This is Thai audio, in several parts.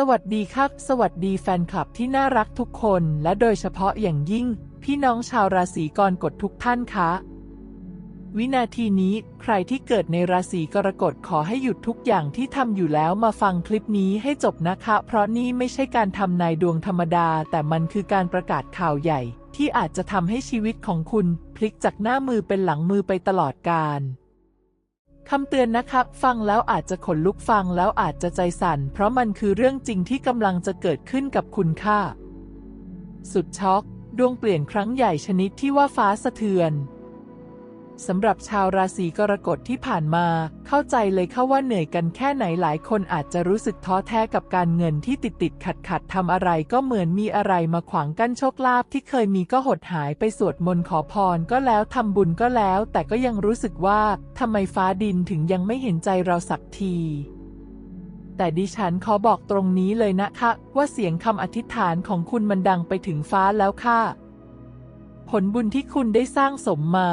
สวัสดีครับ สวัสดีแฟนคลับที่น่ารักทุกคน และโดยเฉพาะอย่างยิ่ง พี่น้องชาวราศีกรกฎทุกท่านคะวินาทีนี้ใครที่เกิดในราศีกรกฎขอให้หยุดทุกอย่างที่ทำอยู่แล้วมาฟังคลิปนี้ให้จบนะคะ เพราะนี่ไม่ใช่การทำนายดวงธรรมดา แต่มันคือการประกาศข่าวใหญ่ ที่อาจจะทำให้ชีวิตของคุณ พลิกจากหน้ามือเป็นหลังมือไปตลอดกาล คำเตือนนะครับ ฟังแล้วอาจจะขนลุกฟังแล้วอาจจะใจสั่น เพราะมันคือเรื่องจริงที่กำลังจะเกิดขึ้นกับคุณค่ะ สุดช็อก ดวงเปลี่ยนครั้งใหญ่ชนิดที่ว่าฟ้าสะเทือน สำหรับชาวราศีกรกฎที่ผ่านมา เข้าใจเลยเข้าว่าเหนื่อยกันแค่ไหนหลายคนอาจจะรู้สึกท้อแท้กับการเงินที่ติดติดขัดขัดทำอะไรก็เหมือนมีอะไรมาขวางกั้นโชคลาภที่เคยมีก็หดหายไปสวดมนต์ขอพรก็แล้วทำบุญก็แล้ว แต่ก็ยังรู้สึกว่าทำไมฟ้าดินถึงยังไม่เห็นใจเราสักทีแต่ดิฉันขอบอกตรงนี้เลยนะคะ ว่าเสียงคำอธิษฐานของคุณมันดังไปถึงฟ้าแล้วค่ะ ผลบุญที่คุณได้สร้างสมมา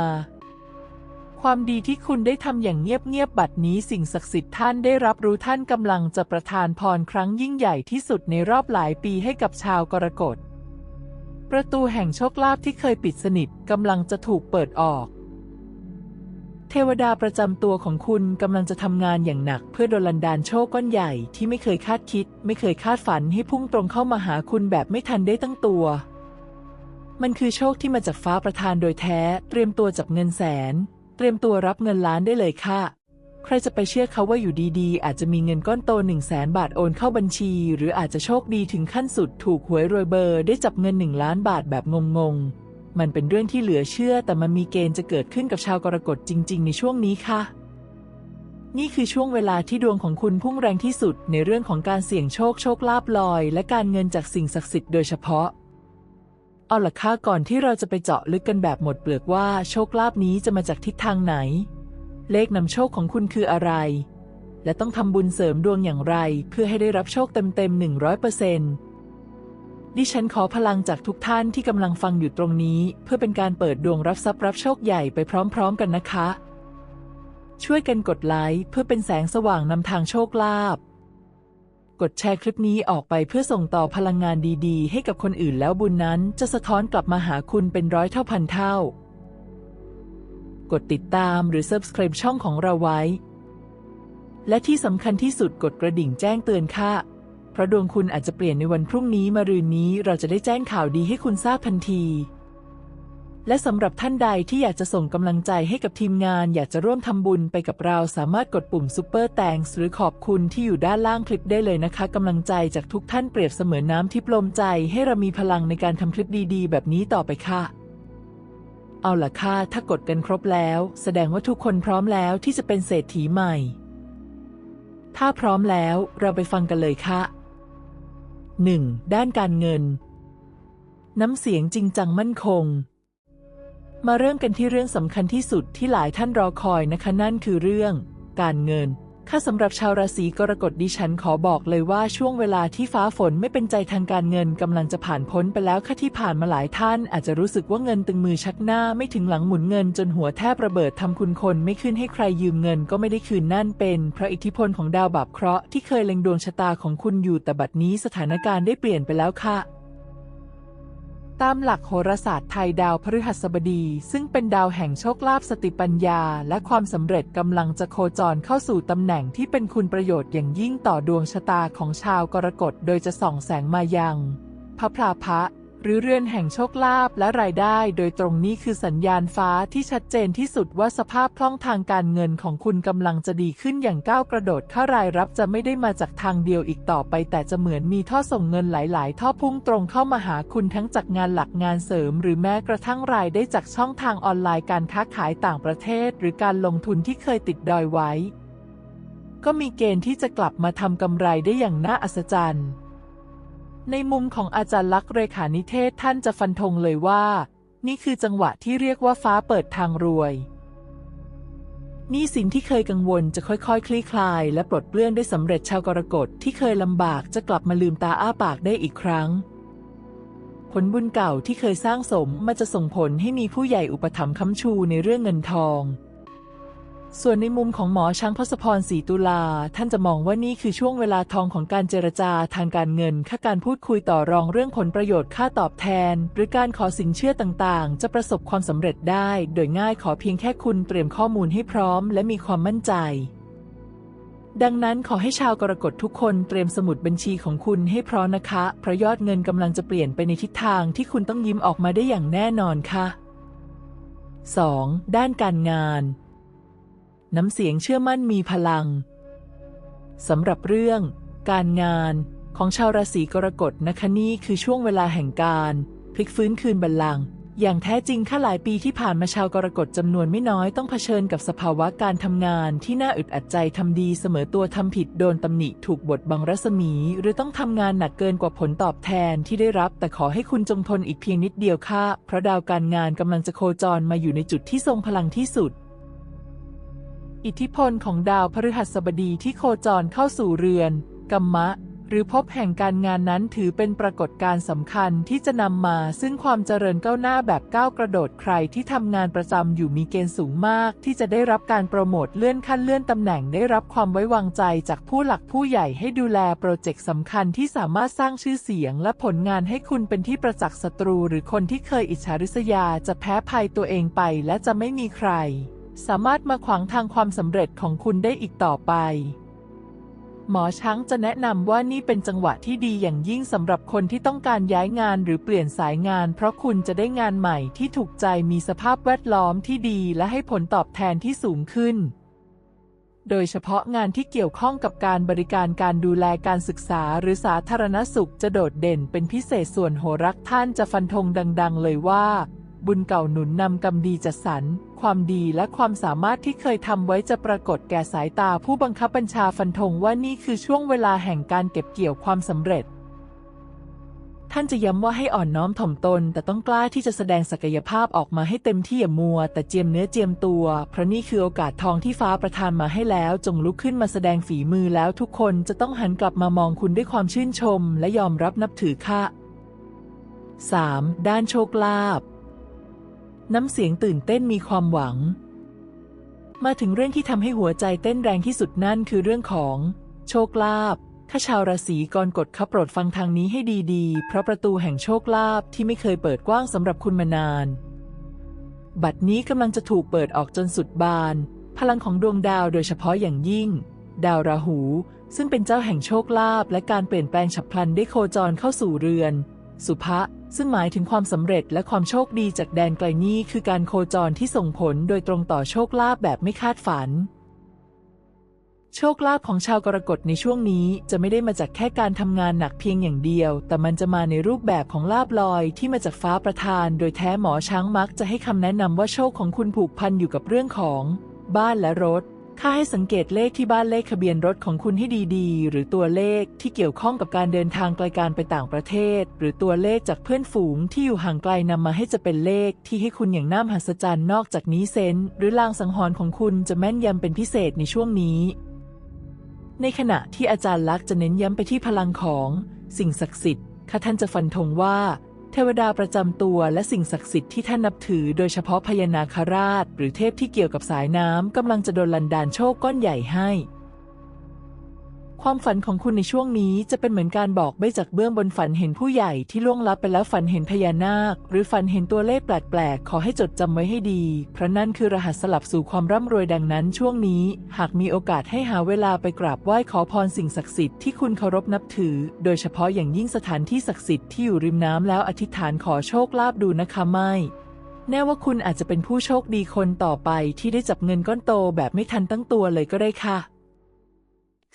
ความดีที่คุณได้ทำอย่างเงียบๆบัดนี้สิ่งศักดิ์สิทธิ์ท่านได้รับรู้ท่านกำลังจะประทานพรครั้งยิ่งใหญ่ที่สุดในรอบหลายปีให้กับชาวกรกฎ ประตูแห่งโชคลาภที่เคยปิดสนิทกำลังจะถูกเปิดออก เทวดาประจำตัวของคุณกำลังจะทำงานอย่างหนักเพื่อโดลันดานโชคก้อนใหญ่ที่ไม่เคยคาดคิด ไม่เคยคาดฝันให้พุ่งตรงเข้ามาหาคุณแบบไม่ทันได้ตั้งตัว มันคือโชคที่มาจากฟ้าประทานโดยแท้ เตรียมตัวจับเงินแสน เตรียมตัวรับเงินล้านได้เลยค่ะ ใครจะไปเชื่อเขาว่าอยู่ดีๆ อาจจะมีเงินก้อนโต1 0 0 0 0แสนบาทโอนเข้าบัญชี หรืออาจจะโชคดีถึงขั้นสุดถูกหวยรวยเบอร์ได้จับเงิน 1 ล้านบาทแบบงงๆ มันเป็นเรื่องที่เหลือเชื่อ แต่มันมีเกณฑ์จะเกิดขึ้นกับชาวกรกฎจริง ๆ ในช่วงนี้ค่ะ นี่คือช่วงเวลาที่ดวงของคุณพุ่งแรงที่สุดในเรื่องของการเสี่ยงโชคโชคลาภลอย และการเงินจากสิ่งศักดิ์สิทธิ์โดยเฉพาะ เอาล่ะค่ะก่อนที่เราจะไปเจาะลึกกันแบบหมดเปลือกว่าโชคลาภนี้จะมาจากทิศทางไหน เลขนำโชคของคุณคืออะไร และต้องทำบุญเสริมดวงอย่างไร เพื่อให้ได้รับโชคเต็มๆ100%ดิฉันขอพลังจากทุกท่านที่กำลังฟังอยู่ตรงนี้ เพื่อเป็นการเปิดดวงรับทรัพย์รับโชคใหญ่ไปพร้อมๆกันนะคะ ช่วยกันกดไลค์เพื่อเป็นแสงสว่างนำทางโชคลาภ กดแชร์คลิปนี้ออกไปเพื่อส่งต่อพลังงานดีๆ ให้กับคนอื่นแล้วบุญนั้นจะสะท้อนกลับมาหาคุณเป็นร้อยเท่าพันเท่า กดติดตามหรือ Subscribe ช่องของเราไว้ และที่สำคัญที่สุดกดกระดิ่งแจ้งเตือนค่ะ เพราะดวงคุณอาจจะเปลี่ยนในวันพรุ่งนี้มารืนนี้เราจะได้แจ้งข่าวดีให้คุณทราบทันที และสำหรับท่านใดที่อยากจะส่งกำลังใจให้กับทีมงาน อยากจะร่วมทำบุญไปกับเราสามารถกดปุ่ม Super Thanks หรือขอบคุณที่อยู่ด้านล่างคลิปได้เลยนะคะกำลังใจจากทุกท่านเปรียบเสมือนน้ำที่ปลมใจ ให้เรามีพลังในการทำคลิปดีๆ แบบนี้ต่อไปค่ะ เอาล่ะค่ะถ้ากดกันครบแล้ว แสดงว่าทุกคนพร้อมแล้วที่จะเป็นเศรษฐีใหม่ ถ้าพร้อมแล้วเราไปฟังกันเลยค่ะ 1. ด้านการเงิน น้ำเสียงจริงจังมั่นคง มาเริ่มกันที่เรื่องสำคัญที่สุดที่หลายท่านรอคอยนะคะนั่นคือเรื่อง การเงิน ค่ะสำหรับชาวราศีกรกฎดิฉันขอบอกเลยว่าช่วงเวลาที่ฟ้าฝนไม่เป็นใจทางการเงินกำลังจะผ่านพ้นไปแล้วค่ะที่ผ่านมาหลายท่าน อาจจะรู้สึกว่าเงินตึงมือชักหน้าไม่ถึงหลังหมุนเงินจนหัวแทบระเบิดทำคุณคนไม่ขึ้นให้ใครยืมเงินก็ไม่ได้คืนนั่นเป็นเพราะอิทธิพลของดาวบาปเคราะห์ที่เคยเล็งดวงชะตาของคุณอยู่แต่บัดนี้สถานการณ์ได้เปลี่ยนไปแล้วค่ะ ตามหลักโหราศาสตร์ไทยดาวพฤหัสบดี ซึ่งเป็นดาวแห่งโชคลาภสติปัญญา และความสำเร็จกำลังจะโคจรเข้าสู่ตำแหน่งที่เป็นคุณประโยชน์อย่างยิ่งต่อดวงชะตาของชาวกรกฎโดยจะส่องแสงมายังพระพลาภะ หรือเรือนแห่งโชคลาภและรายได้โดยตรงนี้คือสัญญาณฟ้าที่ชัดเจนที่สุดว่าสภาพคล่องทางการเงินของคุณกำลังจะดีขึ้นอย่างก้าวกระโดดค่ารายรับจะไม่ได้มาจากทางเดียวอีกต่อไป แต่จะเหมือนมีท่อส่งเงินหลาย ๆ ท่อพุ่งตรงเข้ามาหาคุณทั้งจากงานหลักงานเสริม หรือแม้กระทั่งรายได้จากช่องทางออนไลน์การค้าขายต่างประเทศ หรือการลงทุนที่เคยติดดอยไว้ ก็มีเกณฑ์ที่จะกลับมาทำกำไรได้อย่างน่าอัศจรรย์ ในมุมของอาจารย์ลักษ์เรขานิเทศท่านจะฟันธงเลยว่า นี่คือจังหวะที่เรียกว่าฟ้าเปิดทางรวยนี่สิ่งที่เคยกังวลจะค่อยๆคคลี่คลาย และปลดเปลื้องได้สำเร็จชาวกรกฎที่เคยลำบากจะกลับมาลืมตาอ้าปากได้อีกครั้ง ผลบุญเก่าที่เคยสร้างสมมันจะส่งผลให้มีผู้ใหญ่อุปถัมภ์ค้ำชูในเรื่องเงินทอง ส่วนในมุมของหมอช้างพศพรศรีตุลา ท่านจะมองว่านี่คือช่วงเวลาทองของการเจรจาทางการเงิน ค่าการพูดคุยต่อรองเรื่องผลประโยชน์ค่าตอบแทน หรือการขอสินเชื่อต่างๆ จะประสบความสำเร็จได้ โดยง่ายขอเพียงแค่คุณเตรียมข้อมูลให้พร้อม และมีความมั่นใจ ดังนั้นขอให้ชาวกรกฎทุกคนเตรียมสมุดบัญชีของคุณให้พร้อมนะคะเพราะยอดเงินกำลังจะเปลี่ยนไปในทิศทางที่คุณต้องยิ้มออกมาได้อย่างแน่นอนค่ะ 2. ด้านการงาน น้ำเสียงเชื่อมั่นมีพลังสำหรับเรื่อง การงานของชาวราศีกรกฎนะคะนี่คือช่วงเวลาแห่งการพลิกฟื้นคืนบัลลังก์อย่างแท้จริงข้าหลายปีที่ผ่านมาชาวกรกฎจำนวนไม่น้อยต้องเผชิญกับสภาวะการทำงานที่น่าอึดอัดใจทำดีเสมอตัวทำผิดโดนตำหนิถูกบทบังรัศมี หรือต้องทำงานหนักเกินกว่าผลตอบแทนที่ได้รับ แต่ขอให้คุณจงทนอีกเพียงนิดเดียวค่ะเพราะดาวการงานกำลังจะโคจรมาอยู่ในจุดที่ทรงพลังที่สุด อิทธิพลของดาวพฤหัสบดีที่โคจรเข้าสู่เรือน กัมมะ หรือพบแห่งการงานนั้นถือเป็นปรากฏการณ์สำคัญที่จะนำมาซึ่งความเจริญก้าวหน้าแบบก้าวกระโดดใครที่ทำงานประจำอยู่มีเกณฑ์สูงมาก ที่จะได้รับการโปรโมทเลื่อนขั้นเลื่อนตำแหน่งได้รับความไว้วางใจจากผู้หลักผู้ใหญ่ให้ดูแลโปรเจกต์สำคัญที่สามารถสร้างชื่อเสียง และผลงานให้คุณเป็นที่ประจักษ์ศัตรู หรือคนที่เคยอิจฉาริษยาจะแพ้ภัยตัวเองไป และจะไม่มีใคร สามารถมาขวางทางความสำเร็จของคุณได้อีกต่อไป หมอช้างจะแนะนำว่านี่เป็นจังหวะที่ดีอย่างยิ่งสำหรับคนที่ต้องการย้ายงานหรือเปลี่ยนสายงาน เพราะคุณจะได้งานใหม่ที่ถูกใจมีสภาพแวดล้อมที่ดีและให้ผลตอบแทนที่สูงขึ้น โดยเฉพาะงานที่เกี่ยวข้องกับการบริการการดูแลการศึกษาหรือสาธารณสุขจะโดดเด่นเป็นพิเศษส่วนโหรักท่านจะฟันธงดัง ๆ เลยว่า บุญเก่าหนุนนำกรรมดีจัดสรร ความดีและความสามารถที่เคยทำไว้จะปรากฏแก่สายตาผู้บังคับบัญชาฟันธงว่านี่คือช่วงเวลาแห่งการเก็บเกี่ยวความสำเร็จ ท่านจะย้ำว่าให้อ่อนน้อมถ่อมตน แต่ต้องกล้าที่จะแสดงศักยภาพออกมาให้เต็มที่อย่ามัว แต่เจียมเนื้อเจียมตัว เพราะนี่คือโอกาสทองที่ฟ้าประทานมาให้แล้ว จงลุกขึ้นมาแสดงฝีมือแล้วทุกคนจะต้องหันกลับมามองคุณด้วยความชื่นชม และยอมรับนับถือค่ะ 3. ด้านโชคลาภ น้ำเสียงตื่นเต้นมีความหวัง มาถึงเรื่องที่ทำให้หัวใจเต้นแรงที่สุดนั่นคือเรื่องของ โชคลาภถ้าชาวราศีกรกฎขับโปรดฟังทางนี้ให้ดีๆ เพราะประตูแห่งโชคลาภที่ไม่เคยเปิดกว้างสำหรับคุณมานาน บัดนี้กำลังจะถูกเปิดออกจนสุดบาน พลังของดวงดาวโดยเฉพาะอย่างยิ่ง ดาวราหู ซึ่งเป็นเจ้าแห่งโชคลาภและการเปลี่ยนแปลงฉับพลันได้โคจรเข้าสู่เรือน สุภะ ซึ่งหมายถึงความสำเร็จและความโชคดีจากแดนไกลนี้คือการโคจรที่ส่งผลโดยตรงต่อโชคลาภแบบไม่คาดฝัน โชคลาภของชาวกรกฎในช่วงนี้จะไม่ได้มาจากแค่การทำงานหนักเพียงอย่างเดียว แต่มันจะมาในรูปแบบของลาบลอยที่มาจากฟ้าประทาน โดยแท้หมอช้างมักจะให้คำแนะนำว่าโชคของคุณผูกพันอยู่กับเรื่องของ บ้านและรถ ค่าให้สังเกตเลขที่บ้านเลขทะเบียนรถของคุณให้ดีๆ หรือตัวเลขที่เกี่ยวข้องกับการเดินทางไกลการไปต่างประเทศ หรือตัวเลขจากเพื่อนฝูงที่อยู่ห่างไกลนำมาให้จะเป็นเลขที่ให้คุณอย่างน่ามหัศจรรย์นอกจากนี้เซนส์หรือลางสังหรณ์ของคุณจะแม่นยำเป็นพิเศษในช่วงนี้ ในขณะที่อาจารย์ลักษณ์จะเน้นย้ำไปที่พลังของ สิ่งศักดิ์สิทธิ์ข้าท่านจะฟันธงว่า เทวดาประจำตัวและสิ่งศักดิ์สิทธิ์ที่ท่านนับถือโดยเฉพาะพญานาคราช หรือเทพที่เกี่ยวกับสายน้ำกำลังจะโดนลันดานโชคก้อนใหญ่ให้ ความฝันของคุณในช่วงนี้จะเป็นเหมือนการบอกใบจากเบื้องบนฝันเห็นผู้ใหญ่ที่ล่วงลับไปแล้วฝันเห็นพญานาค หรือฝันเห็นตัวเลขแปลกๆ ขอให้จดจำไว้ให้ดี เพราะนั่นคือรหัสสลับสู่ความร่ำรวยดังนั้นช่วงนี้ หากมีโอกาสให้หาเวลาไปกราบไหว้ขอพรสิ่งศักดิ์สิทธิ์ที่คุณเคารพนับถือ โดยเฉพาะอย่างยิ่งสถานที่ศักดิ์สิทธิ์ที่อยู่ริมน้ำแล้วอธิษฐานขอโชคลาภดูนะคะไม่แน่ว่าคุณอาจจะเป็นผู้โชคดีคนต่อไปที่ได้จับเงินก้อนโตแบบไม่ทันตั้งตัวเลยก็ได้ค่ะ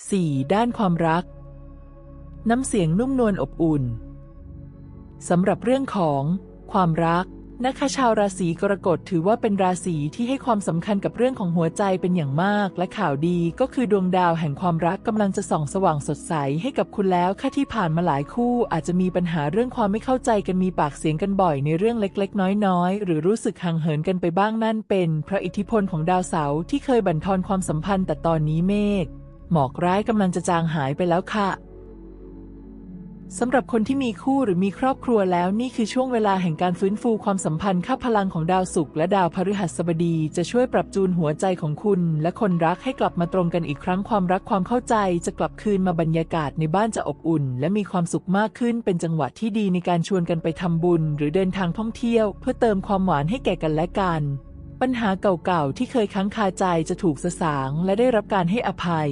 4. ด้านความรัก น้ำเสียงนุ่มนวลอบอุ่นสำหรับเรื่องของ ความรักนะคะชาวราศีกรกฎถือว่าเป็นราศีที่ให้ความสำคัญกับเรื่องของหัวใจเป็นอย่างมาก และข่าวดีก็คือดวงดาวแห่งความรักกำลังจะส่องสว่างสดใสให้กับคุณแล้วค่าที่ผ่านมาหลายคู่ อาจจะมีปัญหาเรื่องความไม่เข้าใจกันมีปากเสียงกันบ่อยในเรื่องเล็กๆ น้อยๆ หรือรู้สึกห่างเหินกันไปบ้างนั่นเป็นเพราะอิทธิพลของดาวเสาร์ที่เคยบั่นทอนความสัมพันธ์แต่ตอนนี้เมฆ หมอกร้ายกำลังจะจางหายไปแล้วค่ะสำหรับคนที่มีคู่หรือมีครอบครัวแล้วนี่คือช่วงเวลาแห่งการฟื้นฟูความสัมพันธ์ค่าพลังของดาวศุกร์และดาวพฤหัสบดี จะช่วยปรับจูนหัวใจของคุณ และคนรักให้กลับมาตรงกันอีกครั้งความรักความเข้าใจ จะกลับคืนมาบรรยากาศในบ้านจะอบอุ่น และมีความสุขมากขึ้น เป็นจังหวะที่ดีในการชวนกันไปทำบุญ หรือเดินทางท่องเที่ยว เพื่อเติมความหวานให้แก่กันและกัน ปัญหาเก่าๆที่เคยค้างคาใจจะถูกสสาง และได้รับการให้อภัย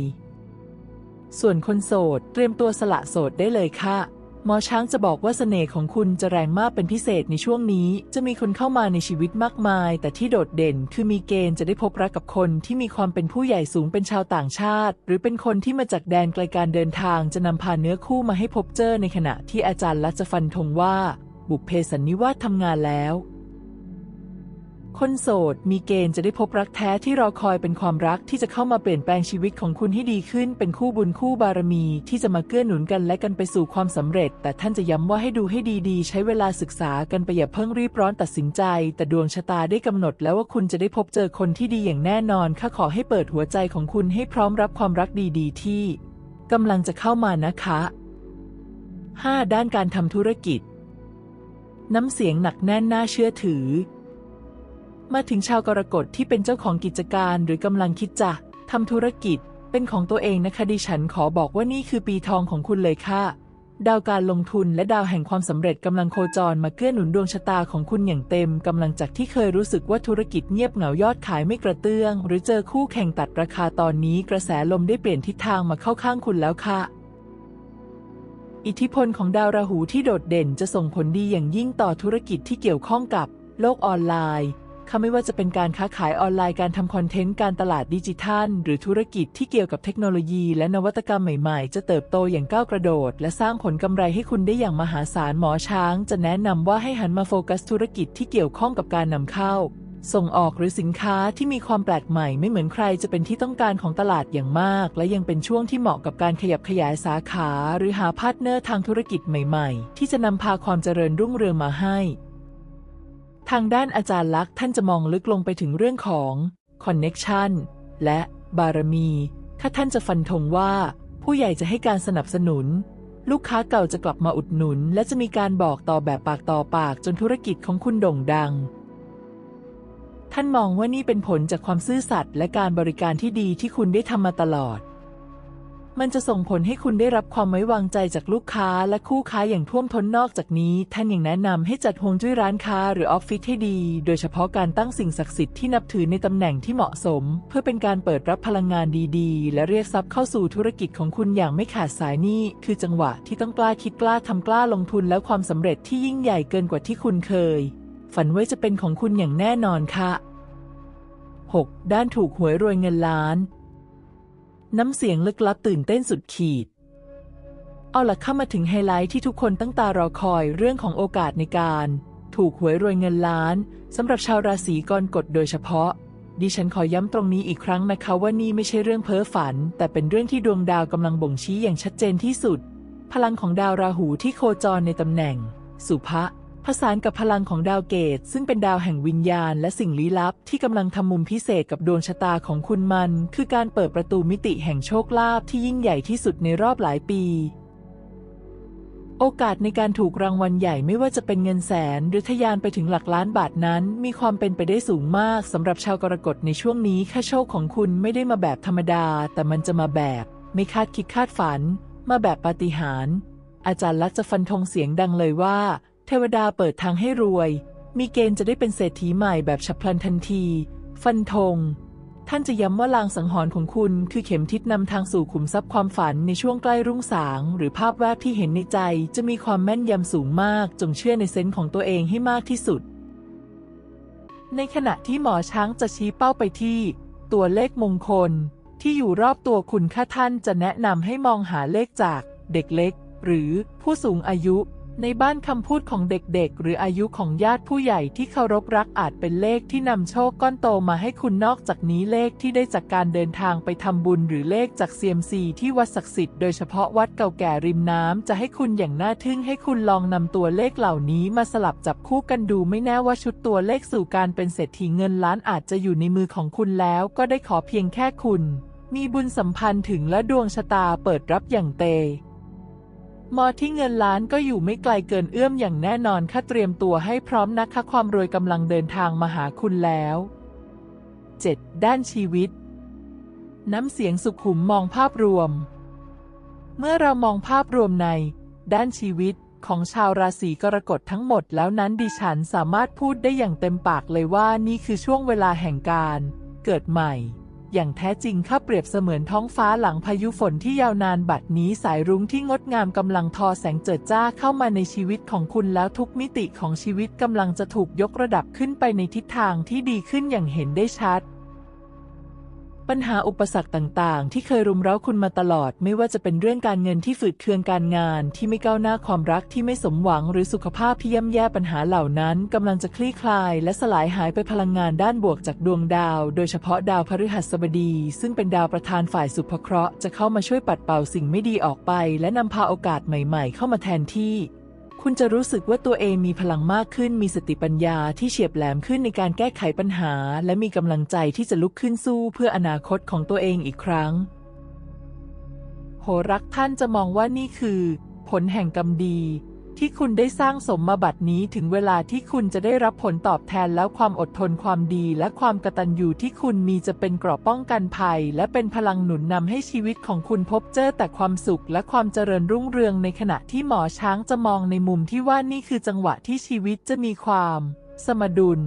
ส่วนคนโสดเตรียมตัวสละโสดได้เลยค่ะ หมอช้างจะบอกว่าเสน่ห์ของคุณจะแรงมากเป็นพิเศษในช่วงนี้ จะมีคนเข้ามาในชีวิตมากมาย แต่ที่โดดเด่นคือมีเกณฑ์จะได้พบรักกับคนที่มีความเป็นผู้ใหญ่สูงเป็นชาวต่างชาติ หรือเป็นคนที่มาจากแดนไกลการเดินทางจะนำพาเนื้อคู่มาให้พบเจอในขณะที่อาจารย์ลัจะฟันธงว่า บุพเพสันนิวาสทำงานแล้ว คนโสดมีเกณฑ์จะได้พบรักแท้ที่รอคอยเป็นความรักที่จะเข้ามาเปลี่ยนแปลงชีวิตของคุณให้ดีขึ้น เป็นคู่บุญคู่บารมี ที่จะมาเกื้อหนุนกันและกันไปสู่ความสำเร็จ แต่ท่านจะย้ำว่าให้ดูให้ดีๆ ใช้เวลาศึกษากันไปอย่าเพิ่งรีบร้อนตัดสินใจ แต่ดวงชะตาได้กำหนดแล้วว่าคุณจะได้พบเจอคนที่ดีอย่างแน่นอนข้าขอให้เปิดหัวใจของคุณให้พร้อมรับความรักดีๆ ที่กำลังจะเข้ามานะคะ 5. ด้านการทำธุรกิจ น้ำเสียงหนักแน่นน่าเชื่อถือ มาถึงชาวกรกฎที่เป็นเจ้าของกิจการหรือกำลังคิดจะทำธุรกิจเป็นของตัวเองนะคะดิฉันขอบอกว่านี่คือปีทองของคุณเลยค่ะ ดาวการลงทุนและดาวแห่งความสำเร็จกำลังโคจรมาเกื้อหนุนดวงชะตาของคุณอย่างเต็มกำลังจากที่เคยรู้สึกว่าธุรกิจเงียบเหงายอดขายไม่กระเตื้อง หรือเจอคู่แข่งตัดราคาตอนนี้ กระแสลมได้เปลี่ยนทิศทางมาเข้าข้างคุณแล้วค่ะอิทธิพลของดาวราหูที่โดดเด่นจะส่งผลดีอย่างยิ่งต่อธุรกิจที่เกี่ยวข้องกับ โลกออนไลน์ ค่ะไม่ว่าจะเป็นการค้าขายออนไลน์การทำคอนเทนต์การตลาดดิจิทัล หรือธุรกิจที่เกี่ยวกับเทคโนโลยี และนวัตกรรมใหม่ๆ จะเติบโตอย่างก้าวกระโดด และสร้างผลกำไรให้คุณได้อย่างมหาศาลหมอช้าง จะแนะนำว่าให้หันมาโฟกัสธุรกิจที่เกี่ยวข้องกับการนำเข้า ส่งออกหรือสินค้าที่มีความแปลกใหม่ไม่เหมือนใครจะเป็นที่ต้องการของตลาดอย่างมาก และยังเป็นช่วงที่เหมาะกับการขยับขยายสาขา หรือหาพาร์ทเนอร์ทางธุรกิจใหม่ ๆ ที่จะนำพาความเจริญรุ่งเรืองมาให้ ทางด้านอาจารย์ลักษณ์ท่านจะมองลึกลงไปถึงเรื่องของคอนเน็กชันและบารมี ถ้าท่านจะฟันธงว่า ผู้ใหญ่จะให้การสนับสนุน ลูกค้าเก่าจะกลับมาอุดหนุน และจะมีการบอกต่อแบบปากต่อปากจนธุรกิจของคุณโด่งดัง ท่านมองว่านี่เป็นผลจากความซื่อสัตย์และการบริการที่ดีที่คุณได้ทำมาตลอด มันจะส่งผลให้คุณได้รับความไว้วางใจจากลูกค้าและคู่ค้าอย่างท่วมท้นนอกจากนี้ ท่านยังแนะนำให้จัดฮวงจุ้ยร้านค้าหรือออฟฟิศให้ดี โดยเฉพาะการตั้งสิ่งศักดิ์สิทธิ์ที่นับถือในตำแหน่งที่เหมาะสม เพื่อเป็นการเปิดรับพลังงานดีๆ และเรียกทรัพย์เข้าสู่ธุรกิจของคุณอย่างไม่ขาดสายนี่คือจังหวะที่ต้องกล้าคิดกล้าทำกล้าลงทุนแล้วความสำเร็จที่ยิ่งใหญ่เกินกว่าที่คุณเคย ฝันไว้จะเป็นของคุณอย่างแน่นอนค่ะ 6. ด้านถูกหวยรวยเงินล้าน น้ำเสียงลึกลับตื่นเต้นสุดขีด เอาล่ะเข้ามาถึงไฮไลท์ที่ทุกคนตั้งตารอคอยเรื่องของโอกาสในการ ถูกหวยรวยเงินล้านสำหรับชาวราศีกรกฎโดยเฉพาะ ดิฉันขอย้ำตรงนี้อีกครั้งนะคะว่านี่ไม่ใช่เรื่องเพ้อฝัน แต่เป็นเรื่องที่ดวงดาวกำลังบ่งชี้อย่างชัดเจนที่สุด พลังของดาวราหูที่โคจรในตำแหน่ง สุภะ ผสานกับพลังของดาวเกต ซึ่งเป็นดาวแห่งวิญญาณและสิ่งลี้ลับ ที่กำลังทำมุมพิเศษกับดวงชะตาของคุณมัน คือการเปิดประตูมิติแห่งโชคลาภที่ยิ่งใหญ่ที่สุดในรอบหลายปี โอกาสในการถูกรางวัลใหญ่ไม่ว่าจะเป็นเงินแสน หรือทะยานไปถึงหลักล้านบาทนั้น มีความเป็นไปได้สูงมากสำหรับชาวกรกฎในช่วงนี้ค่าโชคของคุณไม่ได้มาแบบธรรมดา แต่มันจะมาแบบ ไม่คาดคิดคาดฝัน มาแบบปาฏิหาริย์อาจารย์ลักษณ์จะฟันธงเสียงดังเลยว่า เทวดาเปิดทางให้รวย มีเกณฑ์จะได้เป็นเศรษฐีใหม่แบบฉับพลันทันที ฟันธง ท่านจะย้ำว่าลางสังหรณ์ของคุณ คือเข็มทิศนำทางสู่ขุมทรัพย์ความฝันในช่วงใกล้รุ่งสาง หรือภาพแวบที่เห็นในใจ จะมีความแม่นยำสูงมาก จงเชื่อในเซนส์ของตัวเองให้มากที่สุด ในขณะที่หมอช้างจะชี้เป้าไปที่ ตัวเลขมงคล ที่อยู่รอบตัวคุณค่าท่านจะแนะนำให้มองหาเลขจาก เด็กเล็ก หรือผู้สูงอายุ ในบ้านคำพูดของเด็กๆ หรืออายุของญาติผู้ใหญ่ที่เคารพรักอาจเป็นเลขที่นำโชคก้อนโตมาให้คุณนอกจากนี้เลขที่ได้จากการเดินทางไปทำบุญหรือเลขจากเซียมซีที่วัดศักดิ์สิทธิ์โดยเฉพาะวัดเก่าแก่ริมน้ำจะให้คุณอย่างน่าทึ่งให้คุณลองนำตัวเลขเหล่านี้มาสลับจับคู่กันดูไม่แน่ว่าชุดตัวเลขสู่การเป็นเศรษฐีเงินล้านอาจจะอยู่ในมือของคุณแล้วก็ได้ขอเพียงแค่คุณ มีบุญสัมพันธ์ถึงและดวงชะตาเปิดรับอย่างเต มอที่เงินล้านก็อยู่ไม่ไกลเกินเอื้อมอย่างแน่นอนค่ะเตรียมตัวให้พร้อมนะคะความรวยกำลังเดินทางมาหาคุณแล้ว 7. ด้านชีวิต น้ำเสียงสุขุมมองภาพรวม เมื่อเรามองภาพรวมใน ด้านชีวิตของชาวราศีกรกฎทั้งหมดแล้วนั้นดิฉันสามารถพูดได้อย่างเต็มปากเลยว่านี่คือช่วงเวลาแห่งการ เกิดใหม่ อย่างแท้จริงข้าเปรียบเสมือนท้องฟ้าหลังพายุฝนที่ยาวนานบัดนี้สายรุ้งที่งดงามกำลังทอแสงเจิดจ้าเข้ามาในชีวิตของคุณแล้วทุกมิติของชีวิตกำลังจะถูกยกระดับขึ้นไปในทิศทางที่ดีขึ้นอย่างเห็นได้ชัด ปัญหาอุปสรรคต่างๆ ที่เคยรุมเร้าคุณมาตลอด ไม่ว่าจะเป็นเรื่องการเงินที่ฝืดเคืองการงาน ที่ไม่ก้าวหน้าความรักที่ไม่สมหวัง หรือสุขภาพที่ย่ำแย่ปัญหาเหล่านั้นกำลังจะคลี่คลาย และสลายหายไปพลังงานด้านบวกจากดวงดาว โดยเฉพาะดาวพฤหัสบดี ซึ่งเป็นดาวประธานฝ่ายสุภเคราะห์จะเข้ามาช่วยปัดเป่าสิ่งไม่ดีออกไป และนำพาโอกาสใหม่ ๆ เข้ามาแทนที่ คุณจะรู้สึกว่าตัวเองมีพลังมากขึ้น มีสติปัญญาที่เฉียบแหลมขึ้นในการแก้ไขปัญหา และมีกำลังใจที่จะลุกขึ้นสู้เพื่ออนาคตของตัวเองอีกครั้ง โหรักท่านจะมองว่านี่คือ ผลแห่งกรรมดี ที่คุณได้สร้างสมมาบัตินี้ถึงเวลาที่คุณจะได้รับผลตอบแทนแล้วความอดทนความดีและความกตัญญูที่คุณมีจะเป็นเกราะป้องกันภัย และเป็นพลังหนุนนำให้ชีวิตของคุณพบเจอแต่ความสุขและความเจริญรุ่งเรืองในขณะที่หมอช้างจะมองในมุมที่ว่านี่คือจังหวะที่ชีวิตจะมีความ สมดุล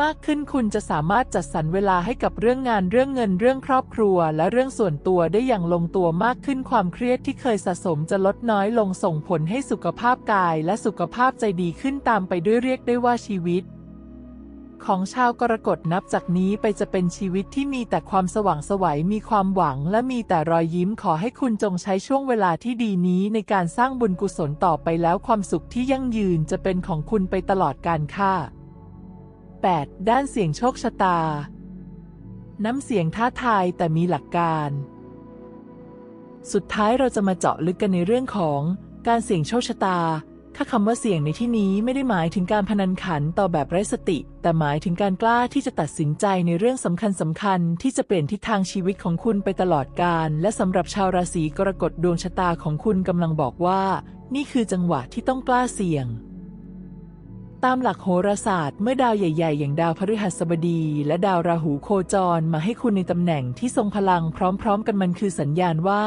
มากขึ้นคุณจะสามารถจัดสรรเวลาให้กับเรื่องงานเรื่องเงินเรื่องครอบครัว และเรื่องส่วนตัวได้อย่างลงตัวมากขึ้นความเครียดที่เคยสะสมจะลดน้อยลงส่งผลให้สุขภาพกายและสุขภาพใจดีขึ้นตามไปด้วยเรียกได้ว่าชีวิต ของชาวกรกฎนับจากนี้ไปจะเป็นชีวิตที่มีแต่ความสว่างสวัยมีความหวัง และมีแต่รอยยิ้มขอให้คุณจงใช้ช่วงเวลาที่ดีนี้ในการสร้างบุญกุศลต่อไปแล้วความสุขที่ยั่งยืนจะเป็นของคุณไปตลอดกาลค่ะ 8. ด้านเสียงโชคชะตา น้ำเสียงท้าทายแต่มีหลักการ สุดท้ายเราจะมาเจาะลึกกันในเรื่องของการเสี่ยงโชคชะตา ถ้าคำว่าเสี่ยงในที่นี้ไม่ได้หมายถึงการพนันขันต่อแบบไร้สติ แต่หมายถึงการกล้าที่จะตัดสินใจในเรื่องสำคัญสำคัญๆที่จะเปลี่ยนทิศทางชีวิตของคุณไปตลอดกาล และสำหรับชาวราศีกรกฎดวงชะตาของคุณกำลังบอกว่า นี่คือจังหวะที่ต้องกล้าเสี่ยง ตามหลักโหราศาสตร์เมื่อดาวใหญ่ ๆ อย่างดาวพฤหัสบดี และดาวราหูโคจรมาให้คุณในตำแหน่งที่ทรงพลังพร้อม ๆ กันมันคือสัญญาณว่า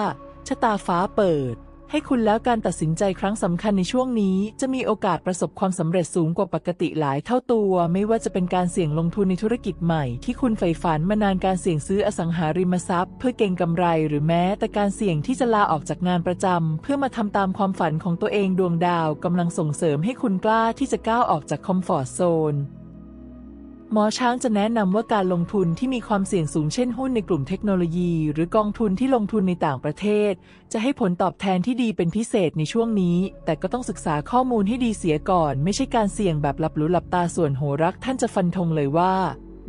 ชะตาฟ้าเปิด ให้คุณแล้วการตัดสินใจครั้งสำคัญในช่วงนี้ จะมีโอกาสประสบความสำเร็จสูงกว่าปกติหลายเท่าตัว ไม่ว่าจะเป็นการเสี่ยงลงทุนในธุรกิจใหม่ ที่คุณใฝ่ฝันมานานการเสี่ยงซื้ออสังหาริมทรัพย์ เพื่อเก็งกำไร หรือแม้แต่การเสี่ยงที่จะลาออกจากงานประจำเพื่อมาทำตามความฝันของตัวเองดวงดาวกำลังส่งเสริมให้คุณกล้าที่จะก้าวออกจากคอมฟอร์ทโซน หมอช้างจะแนะนำว่าการลงทุนที่มีความเสี่ยงสูงเช่นหุ้นในกลุ่มเทคโนโลยี หรือกองทุนที่ลงทุนในต่างประเทศ จะให้ผลตอบแทนที่ดีเป็นพิเศษในช่วงนี้ แต่ก็ต้องศึกษาข้อมูลให้ดีเสียก่อน ไม่ใช่การเสี่ยงแบบหลับหรูหลับตาส่วนโหรักท่านจะฟันธงเลยว่า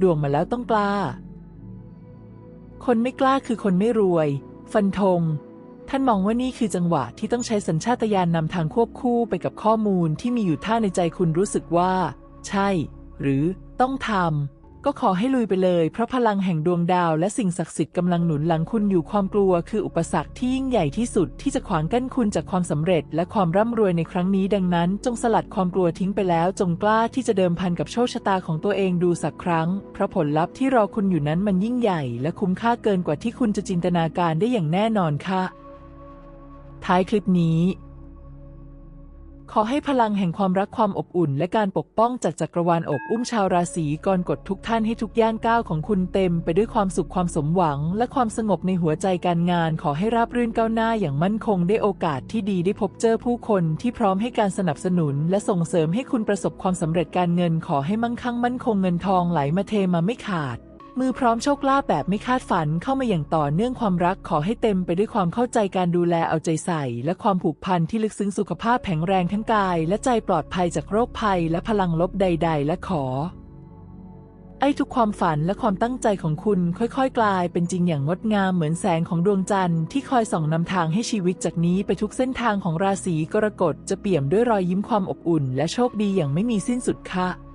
ดวงมาแล้วต้องกล้า คนไม่กล้าคือคนไม่รวย ฟันธงท่านมองว่านี่คือจังหวะที่ต้องใช้สัญชาตญาณนนำทางควบคู่ไปกับข้อมูลที่มีอยู่ท่าในใจคุณรู้สึกว่า ใช่ หรือ ต้องทำก็ขอให้ลุยไปเลย เพราะพลังแห่งดวงดาวและสิ่งศักดิ์สิทธิ์กำลังหนุนหลังคุณอยู่ความกลัวคืออุปสรรคที่ยิ่งใหญ่ที่สุดที่จะขวางกั้นคุณจากความสำเร็จ และความร่ำรวยในครั้งนี้ดังนั้น จงสลัดความกลัวทิ้งไปแล้ว จงกล้าที่จะเดิมพันกับโชคชะตาของตัวเองดูสักครั้ง เพราะผลลัพธ์ที่รอคุณอยู่นั้นมันยิ่งใหญ่ และคุ้มค่าเกินกว่าที่คุณจะจินตนาการได้อย่างแน่นอนค่ะท้ายคลิปนี้ ขอให้พลังแห่งความรักความอบอุ่น และการปกป้องจากจักรวาลอบอุ้มชาวราศีกรกฎทุกท่านให้ทุกย่างก้าวของคุณเต็มไปด้วยความสุขความสมหวัง และความสงบในหัวใจการงาน ขอให้ราบรื่นก้าวหน้าอย่างมั่นคงได้โอกาสที่ดีได้พบเจอผู้คนที่พร้อมให้การสนับสนุน และส่งเสริมให้คุณประสบความสำเร็จการเงิน ขอให้มั่งคั่งมั่นคงเงินทองไหลมาเทมาไม่ขาด มือพร้อมโชคลาภแบบไม่คาดฝันเข้ามาอย่างต่อเนื่องความรักขอให้เต็มไปด้วยความเข้าใจการดูแลเอาใจใส่ และความผูกพันที่ลึกซึ้งสุขภาพแข็งแรงทั้งกาย และใจปลอดภัยจากโรคภัยและพลังลบใด ๆ และขอ ไอ้ทุกความฝันและความตั้งใจของคุณค่อยๆ กลายเป็นจริงอย่างงดงามเหมือนแสงของดวงจันทร์ที่คอยส่องนำทางให้ชีวิตจากนี้ไปทุกเส้นทางของราศีกรกฎจะเปี่ยมด้วยรอยยิ้มความอบอุ่น และโชคดีอย่างไม่มีสิ้นสุดค่ะ